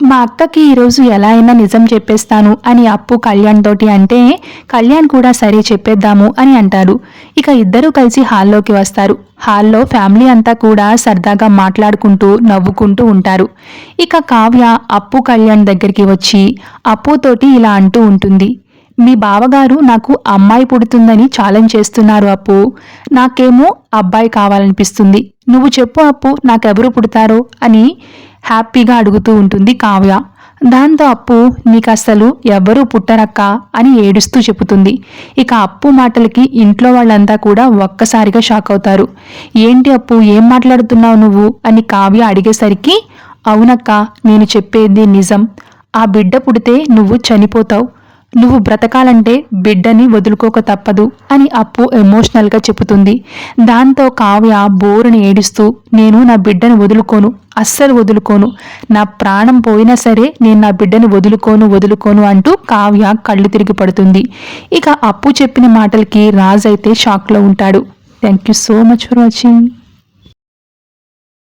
మా అక్కకి ఈరోజు ఎలా అయినా నిజం చెప్పేస్తాను అని అప్పు కళ్యాణ్ తోటి అంటే కళ్యాణ్ కూడా సరే చెప్పేద్దాము అని అంటారు ఇక ఇద్దరూ కలిసి హాల్లోకి వస్తారు. హాల్లో ఫ్యామిలీ అంతా కూడా సరదాగా మాట్లాడుకుంటూ నవ్వుకుంటూ ఉంటారు. ఇక కావ్య అప్పు కళ్యాణ్ దగ్గరికి వచ్చి అప్పుతోటి ఇలా అంటూ ఉంటుంది. మీ బావగారు నాకు అమ్మాయి పుడుతుందని ఛాలెంజ్ చేస్తున్నారు అప్పు. నాకేమో అబ్బాయి కావాలనిపిస్తుంది. నువ్వు చెప్పు అప్పు నాకెవరు పుడతారో అని హ్యాపీగా అడుగుతూ ఉంటుంది కావ్య. దాంతో అప్పు నీకు అసలు ఎవ్వరూ పుట్టరక్క అని ఏడుస్తూ చెబుతుంది. ఇక అప్పు మాటలకి ఇంట్లో వాళ్ళంతా కూడా ఒక్కసారిగా షాక్ అవుతారు. ఏంటి అప్పు ఏం మాట్లాడుతున్నావు నువ్వు? అని కావ్య అడిగేసరికి అవునక్క నేను చెప్పేది నిజం. ఆ బిడ్డ పుడితే నువ్వు చనిపోతావు. నువ్వు బ్రతకాలంటే బిడ్డని వదులుకోక తప్పదు అని అప్పు ఎమోషనల్గా చెబుతుంది. దాంతో కావ్య బోరుని ఏడుస్తూ నేను నా బిడ్డను వదులుకోను అస్సలు వదులుకోను. నా ప్రాణం పోయినా సరే నేను నా బిడ్డను వదులుకోను వదులుకోను అంటూ కావ్య కళ్ళు తిరిగి పడుతుంది. ఇక అప్పు చెప్పిన మాటలకి రాజు అయితే షాక్లో ఉంటాడు. Thank you so much for watching.